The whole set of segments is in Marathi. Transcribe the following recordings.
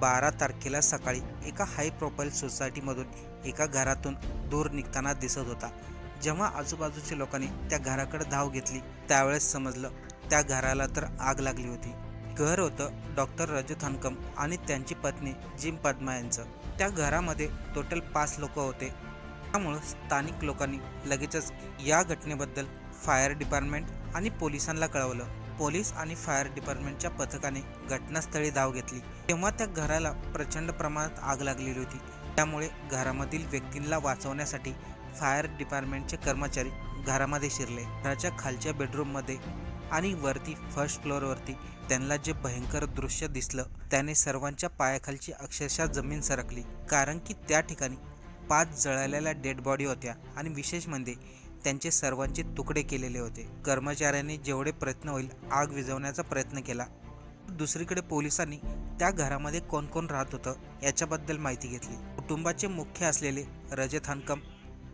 बारा तारखेला सकाळी एका हाय प्रोफाईल सोसायटीमधून एका घरातून दूर निघताना दिसत होता. जेव्हा आजूबाजूच्या लोकांनी त्या घराकडे धाव घेतली त्यावेळेस समजलं त्या घराला तर आग लागली होती. घर होतं डॉक्टर रजत हनकम आणि त्यांची पत्नी जिम पद्मा यांचं. त्या घरामध्ये टोटल पाच लोक होते. त्यामुळं स्थानिक लोकांनी लगेचच या घटनेबद्दल फायर डिपार्टमेंट आणि पोलिसांना कळवलं. पोलीस आणि फायर डिपार्टमेंटच्या पथकाने घटनास्थळी धाव घेतली. तेव्हा त्या घराला प्रचंड प्रमाणात आग लागलेली होती. त्यामुळे घरामधील व्यक्तींना वाचवण्यासाठी फायर डिपार्टमेंटचे कर्मचारी घरामध्ये शिरले. घराच्या खालच्या बेडरूममध्ये आणि वरती फर्स्ट फ्लोअरवरती त्यांना जे भयंकर दृश्य दिसलं त्याने सर्वांच्या पायाखालची अक्षरशः जमीन सरकली. कारण की त्या ठिकाणी पाच जळालेल्या डेड बॉडी होत्या आणि विशेष म्हणजे त्यांचे सर्वांचे तुकडे केलेले होते. कर्मचाऱ्यांनी जेवढे प्रयत्न होईल आग विझवण्याचा प्रयत्न केला. दुसरीकडे पोलिसांनी त्या घरामध्ये कोण कोण राहत होतं याच्याबद्दल माहिती घेतली. कुटुंबाचे मुख्य असलेले रजत हनकम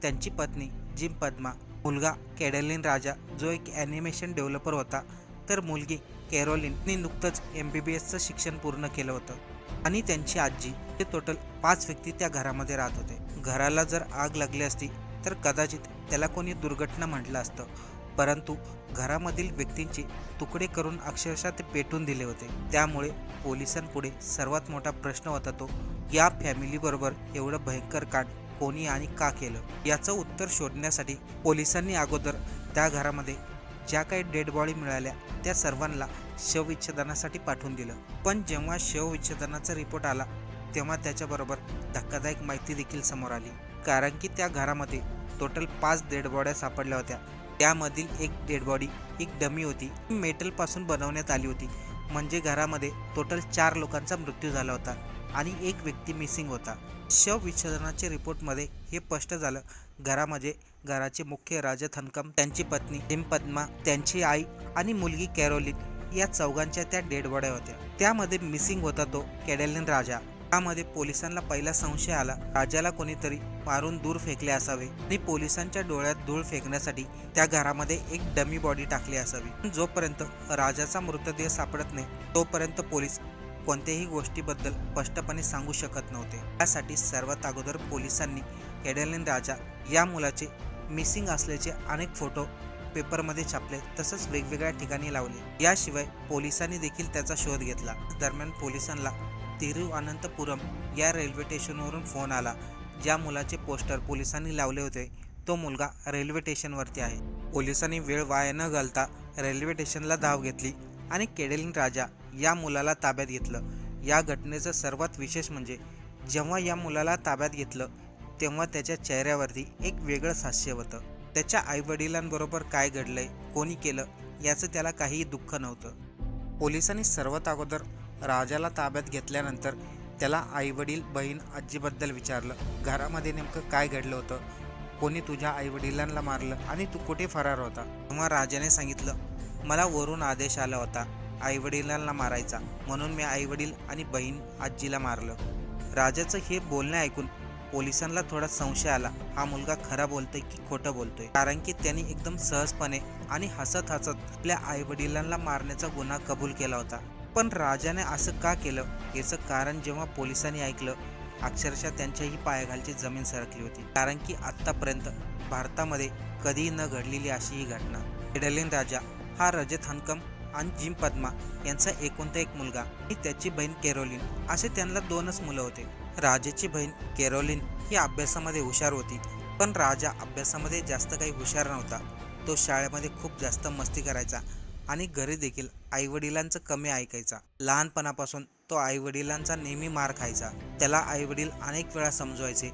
त्यांची पत्नी जिम पद्मा मुलगा केडलिन राजा जो एक ॲनिमेशन डेव्हलपर होता तर मुलगी कॅरोलिनने नुकतंच एम बी बी एसचं शिक्षण पूर्ण केलं होतं. आणि त्यांची आजी ते टोटल पाच व्यक्ती त्या घरामध्ये राहत होते. घराला जर आग लागली असती तर कदाचित त्याला कोणी दुर्घटना म्हटलं असतं. परंतु घरामधील व्यक्तींचे तुकडे करून अक्षरशः ते पेटून दिले होते. त्यामुळे पोलिसांपुढे सर्वात मोठा प्रश्न होता तो या फॅमिलीबरोबर एवढं भयंकर कांड कोणी आणि का केलं? याचं उत्तर शोधण्यासाठी पोलिसांनी अगोदर त्या घरामध्ये ज्या काही डेड बॉडी मिळाल्या त्या सर्वांना शवविच्छेदनासाठी पाठवून दिलं. पण जेव्हा शवविच्छेदनाचा रिपोर्ट आला तेव्हा त्याच्याबरोबर धक्कादायक माहिती देखील समोर आली. कारण की त्या घरामध्ये टोटल पाच डेडबॉड्या सापडल्या होत्या. त्यामधील एक डेडबॉडी एक डमी होती. ती मेटलपासून बनवण्यात आली होती. म्हणजे घरामध्ये टोटल चार लोकांचा मृत्यू झाला होता आणि एक व्यक्ती मिसिंग होता. शव विच्छेदनाच्या रिपोर्टमध्ये हे स्पष्ट झालं. घरामध्ये घराचे मुख्य राजा थनकम त्यांची पत्नी हिमपद्मा त्यांची आई आणि मुलगी कॅरोलिन या चौघांच्या त्या डेडबॉड्या होत्या. त्यामध्ये मिसिंग होता तो कॅडेलिन राजा. त्यामध्ये पोलिसांना पहिला संशय आला. राजाला कोणीतरी मारून दूर फेकले असावे. आणि पोलिसांच्या डोळ्यात धूळ फेकण्यासाठी त्या घरामध्ये एक डमी बॉडी टाकली असावी. जोपर्यंत राजाचा मृतदेह सापडत नाही तोपर्यंत पोलीस कोणत्याही गोष्टीबद्दल स्पष्टपणे सांगू शकत नव्हते. त्यासाठी सर्वात अगोदर पोलिसांनी एडेलिन राजा या मुलाचे मिसिंग असल्याचे अनेक फोटो पेपरमध्ये छापले तसंच वेगवेगळ्या ठिकाणी लावले. याशिवाय पोलिसांनी देखील त्याचा शोध घेतला. दरम्यान पोलिसांना तिरुअनंतपुरम या रेल्वे स्टेशनवरून फोन आला ज्या मुलाचे पोस्टर पोलिसांनी लावले होते. तो मुलगा रेल्वे स्टेशनवरती आहे. पोलिसांनी वेळ वाया न घालता रेल्वे स्टेशनला धाव घेतली आणि केडेलिन राजा या मुलाला ताब्यात घेतलं. या घटनेचं सर्वात विशेष म्हणजे जेव्हा या मुलाला ताब्यात घेतलं तेव्हा त्याच्या चेहऱ्यावरती एक वेगळं हास्य होतं. त्याच्या आईवडिलांबरोबर काय घडलंय कोणी केलं याचं त्याला काहीही दुःख नव्हतं. पोलिसांनी सर्वात अगोदर राजाला ताब्यात घेतल्यानंतर त्याला आईवडील बहीण आजीबद्दल विचारलं घरामध्ये नेमकं काय घडलं होतं? कोणी तुझ्या आईवडिलांना मारलं आणि तू कुठे फरार होता? तेव्हा राजाने सांगितलं मला वरून आदेश आला होता आईवडिलांना मारायचा. म्हणून मी आईवडील आणि बहीण आजीला मारलं. राजाचं हे बोलणे ऐकून पोलिसांना थोडा संशय आला. हा मुलगा खरा बोलतोय की खोटं बोलतोय? कारण की त्यांनी एकदम सहजपणे आणि हसत हसत आपल्या आईवडिलांना मारण्याचा गुन्हा कबूल केला होता. पण राजाने असं का केलं? याचं कारण जेव्हा पोलिसांनी ऐकलं अक्षरशः त्यांच्याही पायाखालची जमीन सरकली होती. कारण की आत्तापर्यंत भारतामध्ये कधीही न घडलेली अशी ही घटना. इडलिन राजा हा रजत हनकम आणि जिम पद्मा यांचा एकूणता एक मुलगा आणि त्याची बहीण केरोलिन असे त्यांना दोनच मुलं होते. राजाची बहीण केरोलिन ही अभ्यासामध्ये हुशार होती पण राजा अभ्यासामध्ये जास्त काही हुशार नव्हता. तो शाळेमध्ये खूप जास्त मस्ती करायचा आणि घरी देखील आईवडिलांचं कमी ऐकायचा. लहानपणापासून तो आईवडिलांचा नेहमी मार खायचा. त्याला आईवडील अनेक वेळा समजवायचे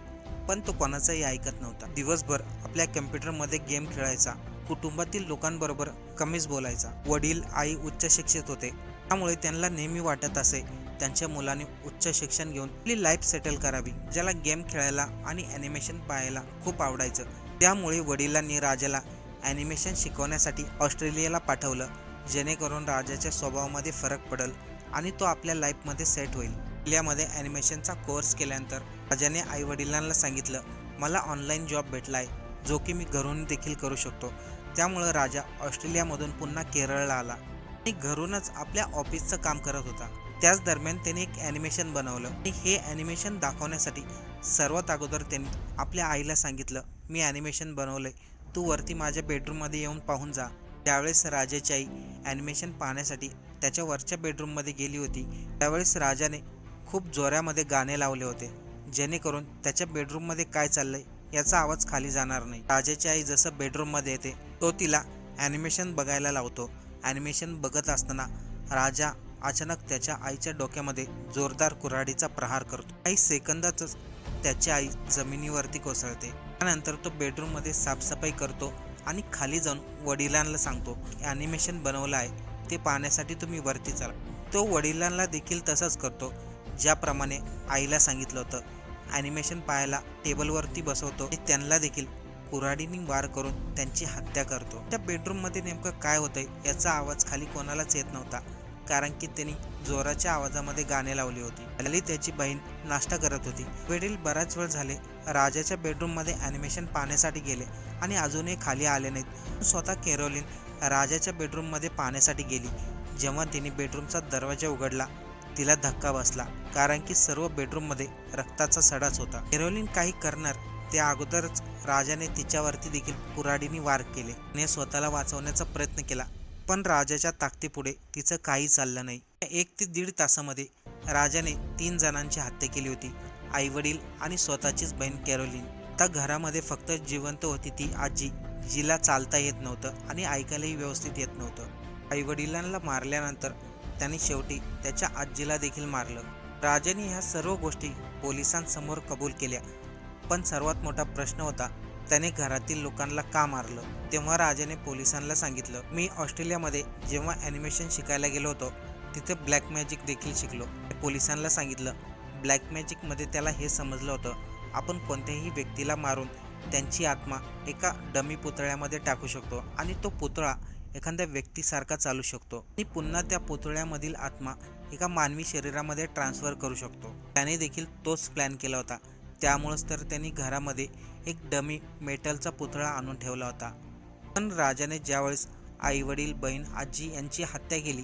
पण तो कोणाचंही ऐकत नव्हता. दिवसभर आपल्या कम्प्युटरमध्ये गेम खेळायचा. कुटुंबातील लोकांबरोबर कमीच बोलायचा. वडील आई उच्च शिक्षित होते. त्यामुळे त्यांना नेहमी वाटत असे त्यांच्या मुलाने उच्च शिक्षण घेऊन आपली लाईफ सेटल करावी ज्याला गेम खेळायला आणि ॲनिमेशन पाहायला खूप आवडायचं. त्यामुळे वडिलांनी राजाला ॲनिमेशन शिकवण्यासाठी ऑस्ट्रेलियाला पाठवलं. जेणेकरून राजाच्या स्वभावामध्ये फरक पडेल आणि तो आपल्या लाईफमध्ये सेट होईल. ऑस्ट्रेलियामध्ये ॲनिमेशनचा कोर्स केल्यानंतर राजाने आईवडिलांना सांगितलं मला ऑनलाईन जॉब भेटला आहे जो की मी घरून देखील करू शकतो. त्यामुळं राजा ऑस्ट्रेलियामधून पुन्हा केरळला आला आणि घरूनच आपल्या ऑफिसचं काम करत होता. त्याच दरम्यान त्यांनी एक ॲनिमेशन बनवलं आणि हे ॲनिमेशन दाखवण्यासाठी सर्वात अगोदर त्यांनी आपल्या आईला सांगितलं मी ॲनिमेशन बनवलं आहे तू वरती माझ्या बेडरूममध्ये येऊन पाहून जा. त्यावेळेस राजाची आई ॲनिमेशन पाहण्यासाठी त्याच्या वरच्या बेडरूममध्ये गेली होती त्यावेळेस राजाने खूप जोऱ्यामध्ये गाणे लावले होते. जेणेकरून त्याच्या बेडरूममध्ये काय चाललंय याचा आवाज खाली जाणार नाही. राजाची आई जसं बेडरूममध्ये येते तो तिला ॲनिमेशन बघायला लावतो. ॲनिमेशन बघत असताना राजा अचानक त्याच्या आईच्या डोक्यामध्ये जोरदार कुऱ्हाडीचा प्रहार करतो. काही सेकंदातच त्याची आई जमिनीवरती कोसळते. त्यानंतर तो बेडरूममध्ये साफसफाई करतो आणि खाली जाऊन वडिलांना सांगतो ॲनिमेशन बनवलं आहे ते पाहण्यासाठी तुम्ही वरती चला. तो वडिलांना देखील तसंच करतो ज्याप्रमाणे आईला सांगितलं होतं. ॲनिमेशन पाहायला टेबलवरती बसवतो आणि त्यांना देखील कुऱ्हाडीने वार करून त्यांची हत्या करतो. त्या बेडरूममध्ये नेमकं काय होतंय याचा आवाज खाली कोणालाच येत नव्हता. कारण की त्यांनी जोराच्या आवाजामध्ये गाणे लावली होती. अली त्याची बहीण नाश्ता करत होती. वडील बराच वेळ झाले. राजाच्या बेडरूममध्ये ॲनिमेशन पाहण्यासाठी गेले आणि अजूनही खाली आले नाहीत. स्वतः केरोलिन राजाच्या बेडरूममध्ये पाहण्यासाठी गेली. जेव्हा तिने बेडरूमचा दरवाजा उघडला तिला धक्का बसला. कारण की सर्व बेडरूममध्ये रक्ताचा सडाच होता. केरोलिन काही करणार त्या अगोदरच राजाने तिच्यावरती देखील कुऱ्हाडीने वार केले. तिने स्वतःला वाचवण्याचा प्रयत्न केला. पण राजाच्या ताकदीपुढे तिचं काही चाललं नाही. एक ते दीड तासामध्ये राजाने तीन जणांची हत्या केली होती आई वडील आणि स्वतःचीच बहीण कॅरोलिन. आता घरामध्ये फक्त जिवंत होती ती आजी जिला चालता येत नव्हतं आणि ऐकायलाही व्यवस्थित येत नव्हतं. आई वडिलांना मारल्यानंतर त्याने शेवटी त्याच्या आजीला देखील मारलं. राजाने ह्या सर्व गोष्टी पोलिसांसमोर कबूल केल्या. पण सर्वात मोठा प्रश्न होता त्याने घरातील लोकांना का मारलं? तेव्हा राजाने पोलिसांना सांगितलं मी ऑस्ट्रेलियामध्ये जेव्हा ॲनिमेशन शिकायला गेलो होतो तिथे ब्लॅक मॅजिक देखील शिकलो. पोलिसांना सांगितलं ब्लॅक मॅजिकमध्ये त्याला हे समजलं होतं आपण कोणत्याही व्यक्तीला मारून त्यांची आत्मा एका डमी पुतळ्यामध्ये टाकू शकतो आणि तो पुतळा एखाद्या व्यक्तीसारखा चालू शकतो आणि पुन्हा त्या पुतळ्यामधील आत्मा एका मानवी शरीरामध्ये ट्रान्सफर करू शकतो. त्याने देखील तोच प्लॅन केला होता. त्यामुळंच तर त्यांनी घरामध्ये एक डमी मेटलचा पुतळा आणून ठेवला होता. पण राजाने ज्यावेळेस आई वडील बहीण आजी यांची हत्या केली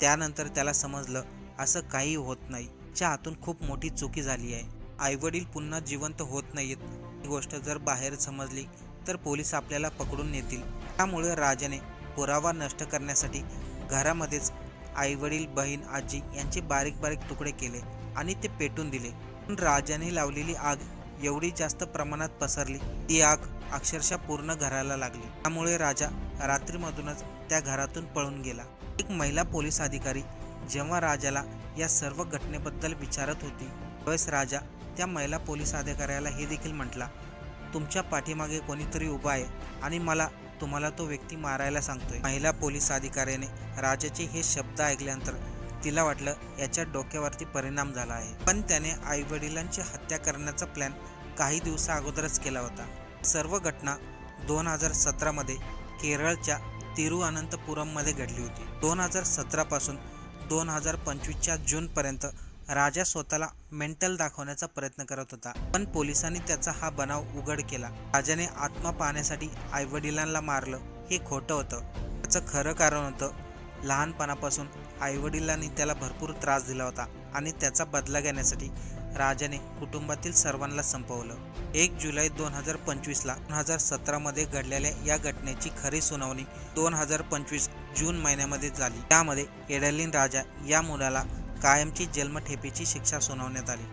त्यानंतर त्याला समजलं असं काही होत नाही. च्या हातून खूप मोठी चुकी झाली आहे. आई वडील पुन्हा जिवंत होत नाहीत. ही गोष्ट जर बाहेर समजली तर पोलीस आपल्याला पकडून नेतील. त्यामुळे राजाने पुरावा नष्ट करण्यासाठी घरामध्येच आई वडील बहीण आजी यांचे बारीक बारीक तुकडे केले आणि ते पेटून दिले. पण राजाने लावलेली आग एवढी जास्त प्रमाणात पसरली. ती आग अक्षरशः पूर्ण घराला लागली. त्यामुळे राजा रात्रीमधूनच त्या घरातून पळून गेला. एक महिला पोलीस अधिकारी जेव्हा राजाला या सर्व घटनेबद्दल विचारत होती त्यावेळेस राजा त्या महिला पोलीस अधिकाऱ्याला हे देखील म्हटला तुमच्या पाठीमागे कोणीतरी उभा आहे आणि मला तुम्हाला तो व्यक्ती मारायला सांगतोय. महिला पोलीस अधिकाऱ्याने राजाचे हे शब्द ऐकल्यानंतर तिला वाटलं याच्या डोक्यावरती परिणाम झाला आहे. पण त्याने आई वडिलांची हत्या करण्याचा प्लॅन काही दिवसा अगोदरच केला होता. सर्व घटना दोन हजार सतरामध्ये केरळच्या तिरुअनंतपुरममध्ये घडली होती. दोन हजार सतरापासून दोन हजार पंचवीसच्या जूनपर्यंत राजा स्वतःला मेंटल दाखवण्याचा प्रयत्न करत होता. पण पोलिसांनी त्याचा हा बनाव उघड केला. राजाने आत्मा पाहण्यासाठी आईवडिलांना मारलं हे खोटं होतं. त्याचं खरं कारण होतं लहानपणापासून आईवडिलांनी त्याला भरपूर त्रास दिला होता आणि त्याचा बदला घेण्यासाठी राजाने कुटुंबातील सर्वांना संपवलं. एक जुलै दोन हजार पंचवीसला दोन हजार सतरामध्ये घडलेल्या या घटनेची खरी सुनावणी दोन हजार पंचवीस जून महिन्यामध्ये झाली. त्यामध्ये एडलिन राजा या मुलाला कायमची जन्मठेपेची शिक्षा सुनावण्यात आली.